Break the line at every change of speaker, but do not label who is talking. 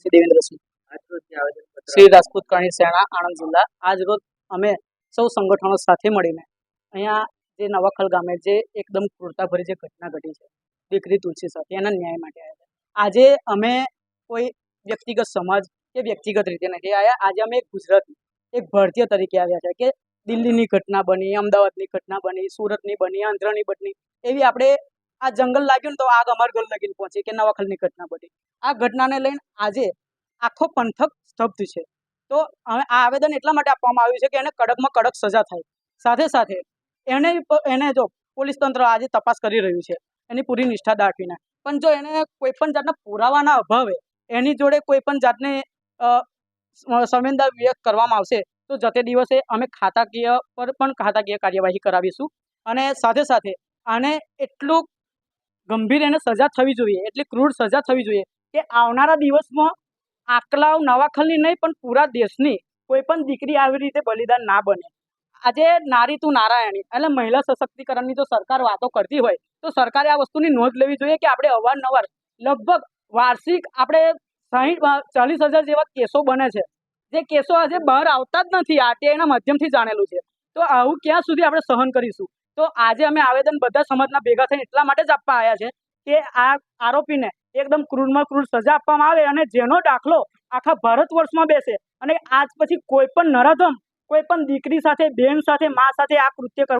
શ્રી દેવેન્દ્રસિંહ શ્રી રાજપૂત કરણી સેના આણંદ જિલ્લા. આજ રોજ અમે સૌ સંગઠનો સાથે મળીને અહીંયા જે નવાખલ ગામે જે એકદમ ક્રૂરતાભરી જે ઘટના ઘટી છે દીકરી તુલસી સાથે એના ન્યાય માટે આવ્યા હતા આજે અમે કોઈ વ્યક્તિગત સમાજ કે વ્યક્તિગત રીતે નથી આવ્યા આજે અમે એક ગુજરાતી એક ભારતીય તરીકે આવ્યા છે કે દિલ્હીની ઘટના બની અમદાવાદની ઘટના બની સુરતની બની આંધ્રની બની. એવી આપણે આ જંગલ લાગ્યું ને તો આગ અમાર ઘર લગીને પહોંચી કે નવાખલની ઘટના બની. આ ઘટનાને લઈને આજે આખો પંથક સ્તબ્ધ છે. તો હવે આ આવેદન એટલા માટે આપવામાં આવ્યું છે કે એને કડકમાં કડક સજા થાય. સાથે સાથે એને એને જો પોલીસ તંત્ર આજે તપાસ કરી રહ્યું છે, એની પૂરી નિષ્ઠા દાખવીને. પણ જો એને કોઈ પણ જાતના પુરાવાના અભાવે એની જોડે કોઈ પણ જાતને સંવેદના વ્યક્ત કરવામાં આવશે, તો જતે દિવસે અમે ખાતાકીય પર પણ ખાતાકીય કાર્યવાહી કરાવીશું. અને સાથે સાથે આને એટલું ગંભીર એને સજા થવી જોઈએ, એટલી ક્રૂર સજા થવી જોઈએ કે આવનારા દિવસમાં આકલાવ નવાખલની નહીં, પણ પૂરા દેશની કોઈ પણ દીકરી આવી રીતે બલિદાન ના બને. આજે નારી તું નારાયણી, એટલે મહિલા સશક્તિકરણની જો સરકાર વાતો કરતી હોય, તો સરકારે આ વસ્તુની નોંધ લેવી જોઈએ કે આપણે અવારનવાર લગભગ વાર્ષિક આપણે સાહીઠ ચાલીસ હજાર જેવા કેસો બને છે. જે કેસો આજે બહાર આવતા જ નથી, આરટીઆઈના માધ્યમથી જાણેલું છે. તો આવું ક્યાં સુધી આપણે સહન કરીશું? તો આજે અમે આવેદન બધા સમાજના ભેગા થઈને એટલા માટે જ આપવા આવ્યા છે કે આ આરોપીને એકદમ ક્રૂરમાં ક્રૂર સજા આપવામાં આવે અને જેનો દાખલો આખા ભારત વર્ષમાં બેસે અને આજ પછી કોઈ પણ નરાધમ, કોઈ પણ દીકરી સાથે, બેન સાથે, મા સાથે આ કૃત્ય